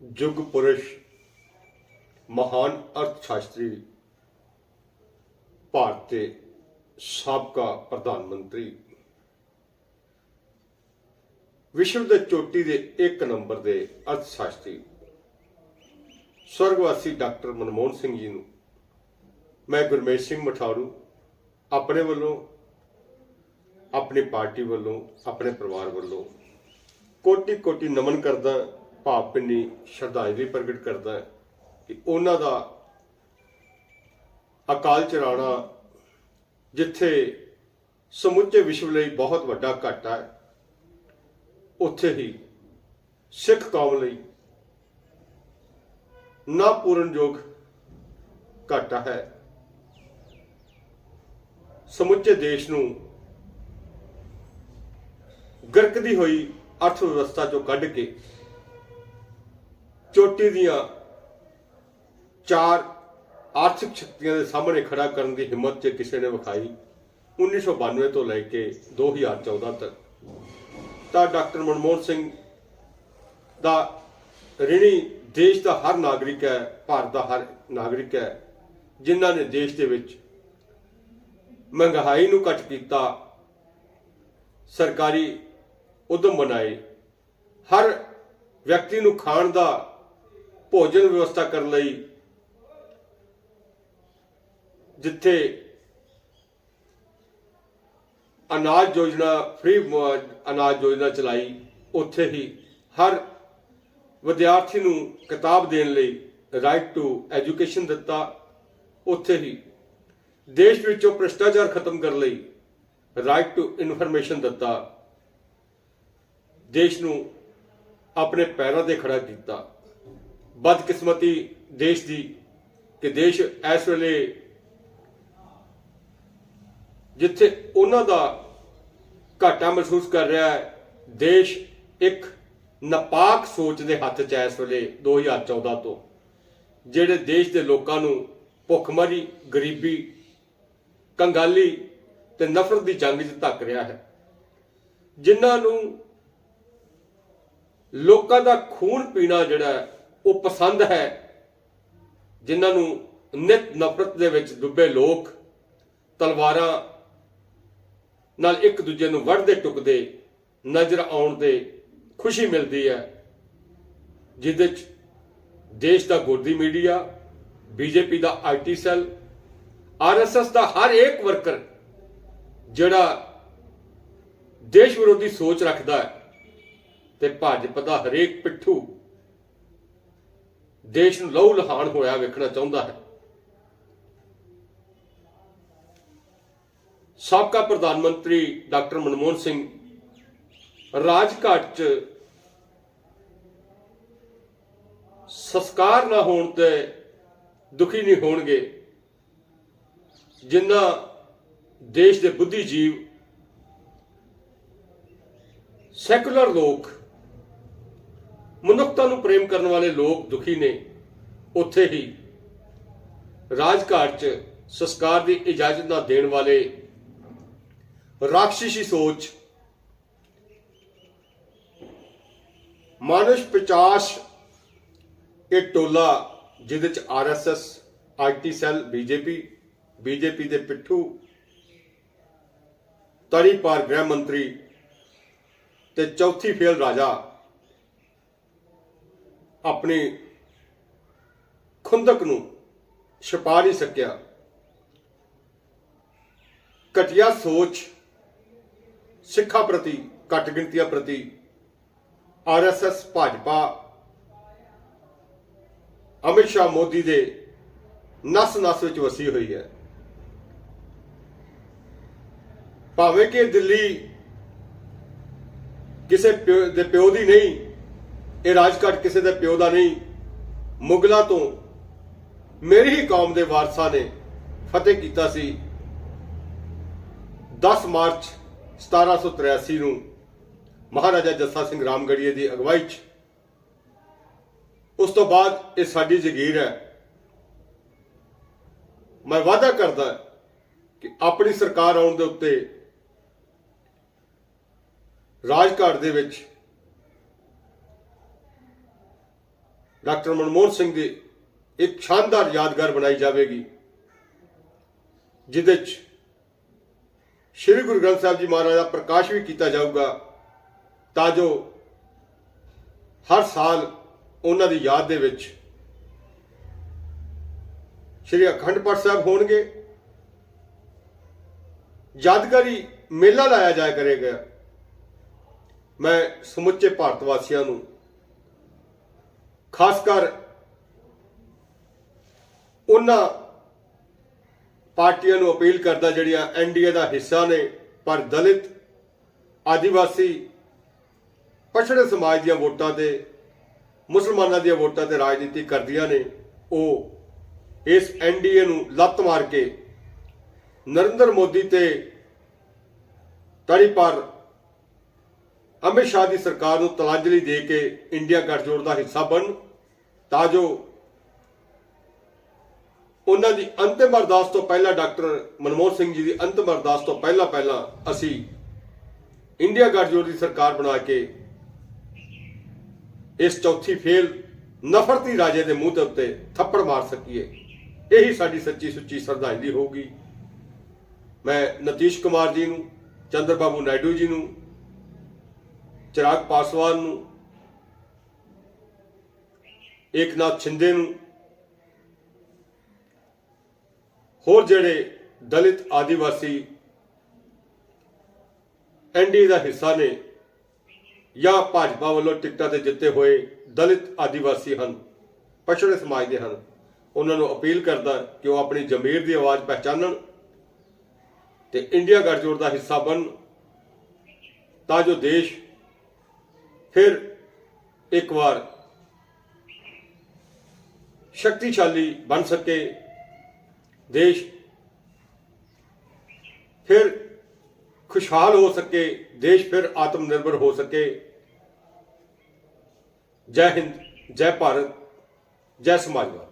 ਯੁੱਗ ਪੁਰਸ਼ ਮਹਾਨ ਅਰਥ ਸ਼ਾਸਤਰੀ ਭਾਰਤ ਦੇ ਸਾਬਕਾ ਪ੍ਰਧਾਨ ਮੰਤਰੀ। ਵਿਸ਼ਵ ਦੇ ਚੋਟੀ ਦੇ ਇੱਕ ਨੰਬਰ ਦੇ ਅਰਥ ਸ਼ਾਸਤਰੀ ਸਵਰਗਵਾਸੀ ਡਾਕਟਰ ਮਨਮੋਹਨ ਸਿੰਘ ਜੀ ਨੂੰ ਮੈਂ ਗੁਰਮੇਸ਼ ਸਿੰਘ ਮਠਾਰੂ ਆਪਣੇ ਵੱਲੋਂ, ਆਪਣੀ ਪਾਰਟੀ ਵੱਲੋਂ, ਆਪਣੇ ਪਰਿਵਾਰ ਵੱਲੋਂ ਕੋਟੀ ਕੋਟੀ ਨਮਨ ਕਰਦਾ ਭਾਵ ਭਿੰਨੀ ਸ਼ਰਧਾਂਜਲੀ ਪ੍ਰਗਟ ਕਰਦਾ ਹੈ ਕਿ ਉਹਨਾਂ ਦਾ ਅਕਾਲ ਚਲਾਣਾ ਜਿੱਥੇ ਸਮੁੱਚੇ ਵਿਸ਼ਵ ਲਈ ਬਹੁਤ ਵੱਡਾ ਘਾਟਾ ਹੈ, ਉੱਥੇ ਹੀ ਸਿੱਖ ਕੌਮ ਲਈ ਨਾ ਪੂਰਨਯੋਗ ਘਾਟਾ ਹੈ। ਸਮੁੱਚੇ ਦੇਸ਼ ਨੂੰ ਗਰਕਦੀ ਹੋਈ ਅਰਥ ਵਿਵਸਥਾ ਚੋਂ ਕੱਢ ਕੇ ਚੋਟੀ ਦੀਆਂ ਚਾਰ ਆਰਥਿਕ ਸ਼ਕਤੀਆਂ ਦੇ ਸਾਹਮਣੇ ਖੜਾ ਕਰਨ ਦੀ ਹਿੰਮਤ ਜੇ ਕਿਸੇ ਨੇ ਵਿਖਾਈ 1992 ਤੋਂ ਲੈ ਕੇ 2014 ਤੱਕ। ਤਾਂ ਡਾਕਟਰ ਮਨਮੋਹਨ ਸਿੰਘ ਦਾ ਰਿਣੀ ਦੇਸ਼ ਦਾ ਹਰ ਨਾਗਰਿਕ ਹੈ, ਭਾਰਤ ਦਾ ਹਰ ਨਾਗਰਿਕ ਹੈ, ਜਿਨ੍ਹਾਂ ਨੇ ਦੇਸ਼ ਦੇ ਵਿੱਚ ਮਹਿੰਗਾਈ ਨੂੰ ਘਟ ਕੀਤਾ, ਸਰਕਾਰੀ ਉਦਮ ਬਣਾਏ। ਹਰ ਵਿਅਕਤੀ ਨੂੰ ਖਾਣ ਦਾ ਭੋਜਨ ਵਿਵਸਥਾ ਕਰਨ ਲਈ ਜਿੱਥੇ ਅਨਾਜ ਯੋਜਨਾ, ਫ੍ਰੀ ਅਨਾਜ ਯੋਜਨਾ ਚਲਾਈ, ਉੱਥੇ ਹੀ ਹਰ ਵਿਦਿਆਰਥੀ ਨੂੰ ਕਿਤਾਬ ਦੇਣ ਲਈ ਰਾਈਟ ਟੂ ਐਜੂਕੇਸ਼ਨ ਦਿੱਤਾ। ਉੱਥੇ ਹੀ ਦੇਸ਼ ਵਿੱਚੋਂ ਭ੍ਰਿਸ਼ਟਾਚਾਰ ਖਤਮ ਕਰਨ ਲਈ ਰਾਈਟ ਟੂ ਇਨਫੋਰਮੇਸ਼ਨ ਦਿੱਤਾ। ਦੇਸ਼ ਨੂੰ ਆਪਣੇ ਪੈਰਾਂ ਤੇ ਖੜਾ ਕੀਤਾ। ਬਦਕਿਸਮਤੀ ਦੇਸ਼ ਦੀ ਕਿ ਦੇਸ਼ ਇਸ ਵੇਲੇ ਜਿੱਥੇ ਉਹਨਾਂ ਦਾ ਘਾਟਾ ਮਹਿਸੂਸ ਕਰ ਰਿਹਾ ਹੈ, ਦੇਸ਼ ਇੱਕ ਨਾਪਾਕ ਸੋਚ ਦੇ ਹੱਥ 'ਚ ਹੈ ਇਸ ਵੇਲੇ 2014 ਤੋਂ, ਜਿਹੜੇ ਦੇਸ਼ ਦੇ ਲੋਕਾਂ ਨੂੰ ਭੁੱਖਮਰੀ, ਗਰੀਬੀ, ਕੰਗਾਲੀ ਤੇ ਨਫ਼ਰਤ ਦੀ ਜੰਗ 'ਚ ਧੱਕ ਰਿਹਾ ਹੈ। ਜਿਨ੍ਹਾਂ ਨੂੰ ਲੋਕਾਂ ਦਾ ਖੂਨ ਪੀਣਾ ਜਿਹੜਾ ਉਹ ਪਸੰਦ ਹੈ, ਜਿਨ੍ਹਾਂ ਨੂੰ ਨਿਤ ਨਫ਼ਰਤ ਦੇ ਵਿੱਚ ਡੁੱਬੇ ਲੋਕ ਤਲਵਾਰਾਂ ਨਾਲ ਇੱਕ ਦੂਜੇ ਨੂੰ ਵੜਦੇ ਟੁਕਦੇ, ਨਜ਼ਰ ਆਉਣ ਤੇ ਖੁਸ਼ੀ ਮਿਲਦੀ ਹੈ, ਜਿਹਦੇ ਚ ਦੇਸ਼ ਦਾ ਗੋਦੀ ਮੀਡੀਆ, ਬੀਜੇਪੀ ਦਾ ਆਈਟੀ ਸੈੱਲ ਆਰਐਸਐਸ ਦਾ ਹਰ ਇੱਕ ਵਰਕਰ ਜਿਹੜਾ ਦੇਸ਼ ਵਿਰੋਧੀ ਸੋਚ ਰੱਖਦਾ ਹੈ ਤੇ ਭਾਜਪਾ ਦਾ ਹਰੇਕ ਪਿੱਠੂ ਦੇਸ਼ ਨੂੰ ਲਹੂ ਲਹਾਨ ਹੋਇਆ ਵੇਖਣਾ ਚਾਹੁੰਦਾ ਹੈ। ਸਾਬਕਾ ਪ੍ਰਧਾਨ ਮੰਤਰੀ ਡਾਕਟਰ ਮਨਮੋਹਨ ਸਿੰਘ ਰਾਜਘਾਟ 'ਚ ਸੰਸਕਾਰ ਨਾ ਹੋਣ ਤੇ ਦੁਖੀ ਨਹੀਂ ਹੋਣਗੇ, ਜਿੰਨਾ ਦੇਸ਼ ਦੇ ਬੁੱਧੀਜੀਵ ਸੈਕੂਲਰ ਲੋਕ ਮਨੁੱਖਤਾ ਨੂੰ ਪ੍ਰੇਮ ਕਰਨ ਵਾਲੇ ਲੋਕ ਦੁਖੀ ਨੇ। ਉੱਥੇ ਹੀ ਰਾਜਘਾਟ 'ਚ ਸੰਸਕਾਰ ਦੀ ਇਜਾਜ਼ਤ ਨਾ ਦੇਣ ਵਾਲੇ ਰਾਖਸ਼ੀ ਸੋਚ, ਮਾਨਸ 50 ਇਹ ਟੋਲਾ ਜਿਹਦੇ ਚ RSS IT cell BJP BJP ਦੇ ਪਿੱਠੂ ਤਰੀ ਪਾਰ ਗ੍ਰਹਿ ਮੰਤਰੀ ਤੇ ਚੌਥੀ ਫੇਲ ਰਾਜਾ ਆਪਣੀ ਖੁੰਦਕ ਨੂੰ ਛਪਾ ਨਹੀਂ ਸਕਿਆ। ਘਟੀਆ ਸੋਚ, ਸਿੱਖਾਂ ਪ੍ਰਤੀ, ਘੱਟ ਗਿਣਤੀਆਂ ਪ੍ਰਤੀ ਆਰਐਸਐਸ ਭਾਜਪਾ, ਅਮਿਤ ਸ਼ਾਹ, ਮੋਦੀ ਦੇ ਨਸ ਨਸ ਵਿੱਚ ਵਸੀ ਹੋਈ ਹੈ। ਭਾਵੇਂ ਕਿ ਦਿੱਲੀ ਕਿਸੇ ਪਿਓ- ਦੇ ਪਿਓ ਦੀ ਨਹੀਂ ਇਹ ਰਾਜਘਾਟ ਕਿਸੇ ਦੇ ਪਿਓ ਦਾ ਨਹੀਂ, ਮੁਗਲਾਂ ਤੋਂ ਮੇਰੀ ਹੀ ਕੌਮ ਦੇ ਵਾਰਸਾਂ ਨੇ ਫਤਿਹ ਕੀਤਾ ਸੀ। 10 ਮਾਰਚ 1783 ਨੂੰ ਮਹਾਰਾਜਾ ਜੱਸਾ ਸਿੰਘ ਰਾਮਗੜੀਏ ਦੀ ਅਗਵਾਈ 'ਚ ਉਸ ਤੋਂ ਬਾਅਦ ਇਹ ਸਾਡੀ ਜ਼ਗੀਰ ਹੈ। ਮੈਂ ਵਾਅਦਾ ਕਰਦਾ ਕਿ ਆਪਣੀ ਸਰਕਾਰ ਆਉਣ ਦੇ ਉੱਤੇ ਰਾਜਘਾਟ ਦੇ ਵਿੱਚ ਡਾਕਟਰ ਮਨਮੋਹਨ ਸਿੰਘ ਦੀ ਇੱਕ ਸ਼ਾਨਦਾਰ ਯਾਦਗਾਰ ਬਣਾਈ ਜਾਵੇਗੀ, ਜਿਹਦੇ 'ਚ ਸ੍ਰੀ ਗੁਰੂ ਗ੍ਰੰਥ ਸਾਹਿਬ ਜੀ ਮਹਾਰਾਜ ਦਾ ਪ੍ਰਕਾਸ਼ ਵੀ ਕੀਤਾ ਜਾਊਗਾ, ਤਾਂ ਜੋ ਹਰ ਸਾਲ ਉਹਨਾਂ ਦੀ ਯਾਦ ਦੇ ਵਿੱਚ ਸ੍ਰੀ ਅਖੰਡ ਪਾਠ ਸਾਹਿਬ ਹੋਣਗੇ। ਯਾਦਗਾਰੀ ਮੇਲਾ ਲਾਇਆ ਜਾਇਆ ਕਰੇਗਾ। ਮੈਂ ਸਮੁੱਚੇ ਭਾਰਤ ਵਾਸੀਆਂ ਨੂੰ ਖਾਸ ਕਰ ਉਹਨਾਂ ਪਾਰਟੀਆਂ ਨੂੰ ਅਪੀਲ ਕਰਦਾ ਜਿਹੜੀਆਂ ਐਨਡੀਏ ਦਾ ਹਿੱਸਾ ਨੇ, ਪਰ ਦਲਿਤ, ਆਦੀਵਾਸੀ, ਪਛੜੇ ਸਮਾਜ ਦੀਆਂ ਵੋਟਾਂ ਤੇ, ਮੁਸਲਮਾਨਾਂ ਦੀਆਂ ਵੋਟਾਂ ਤੇ ਰਾਜਨੀਤੀ ਕਰਦੀਆਂ ਨੇ, ਉਹ ਇਸ ਐਨਡੀਏ ਨੂੰ ਲੱਤ ਮਾਰ ਕੇ ਨਰਿੰਦਰ ਮੋਦੀ ਤੇ ਤੜੀ ਪਰ ਅਮਿਤ ਸ਼ਾਹ ਦੀ ਸਰਕਾਰ ਨੂੰ ਤਲਾਂਜਲੀ ਦੇ ਕੇ ਇੰਡੀਆ ਗੱਠਜੋੜ ਦਾ ਹਿੱਸਾ ਬਣ ਤਾਂ ਜੋ ਉਹਨਾਂ ਦੀ ਅੰਤਿਮ ਅਰਦਾਸ ਤੋਂ ਪਹਿਲਾਂ ਡਾਕਟਰ ਮਨਮੋਹਨ ਸਿੰਘ ਜੀ ਦੀ ਅੰਤਿਮ ਅਰਦਾਸ ਤੋਂ ਪਹਿਲਾਂ ਪਹਿਲਾਂ ਅਸੀਂ ਇੰਡੀਆ ਗਠਜੋੜ ਦੀ ਸਰਕਾਰ ਬਣਾ ਕੇ ਇਸ ਚੌਥੀ ਫੇਲ ਨਫ਼ਰਤੀ ਰਾਜੇ ਦੇ ਮੂੰਹ ਦੇ ਉੱਤੇ ਥੱਪੜ ਮਾਰ ਸਕੀਏ, ਇਹੀ ਸਾਡੀ ਸੱਚੀ ਸੁੱਚੀ ਸ਼ਰਧਾਂਜਲੀ ਹੋਊਗੀ। ਮੈਂ ਨਤੀਸ਼ ਕੁਮਾਰ ਜੀ ਨੂੰ, ਚੰਦਰ ਬਾਬੂ ਨਾਇਡੂ ਜੀ ਨੂੰ, ਚਿਰਾਗ ਪਾਸਵਾਨ ਨੂੰ ਏਕਨਾਥ ਛਿੰਦੇ ਨੂੰ, ਹੋਰ ਜਿਹੜੇ ਦਲਿਤ ਆਦੀਵਾਸੀ ਐਨਡੀ ਦਾ ਹਿੱਸਾ ਨੇ ਜਾਂ ਭਾਜਪਾ ਵੱਲੋਂ ਟਿਕਟਾਂ ਤੇ ਜਿੱਤੇ ਹੋਏ ਦਲਿਤ ਆਦੀਵਾਸੀ ਹਨ, ਪਛੜੇ ਸਮਾਜ ਦੇ ਹਨ, ਉਹਨਾਂ ਨੂੰ ਅਪੀਲ ਕਰਦਾ ਕਿ ਉਹ ਆਪਣੀ ਜ਼ਮੀਰ ਦੀ ਆਵਾਜ਼ ਪਹਿਚਾਨਣ ਤੇ ਇੰਡੀਆ ਗੱਠਜੋੜ ਦਾ ਹਿੱਸਾ ਬਣ ਤਾਂ ਜੋ ਦੇਸ਼ ਫਿਰ ਇੱਕ ਵਾਰ ਸ਼ਕਤੀਸ਼ਾਲੀ ਬਣ ਸਕੇ ਦੇਸ਼। ਫਿਰ ਖੁਸ਼ਹਾਲ ਹੋ ਸਕੇ, ਦੇਸ਼ ਫਿਰ ਆਤਮ ਨਿਰਭਰ ਹੋ ਸਕੇ। ਜੈ ਹਿੰਦ, ਜੈ ਭਾਰਤ, ਜੈ ਸਮਾਜਵਾਦ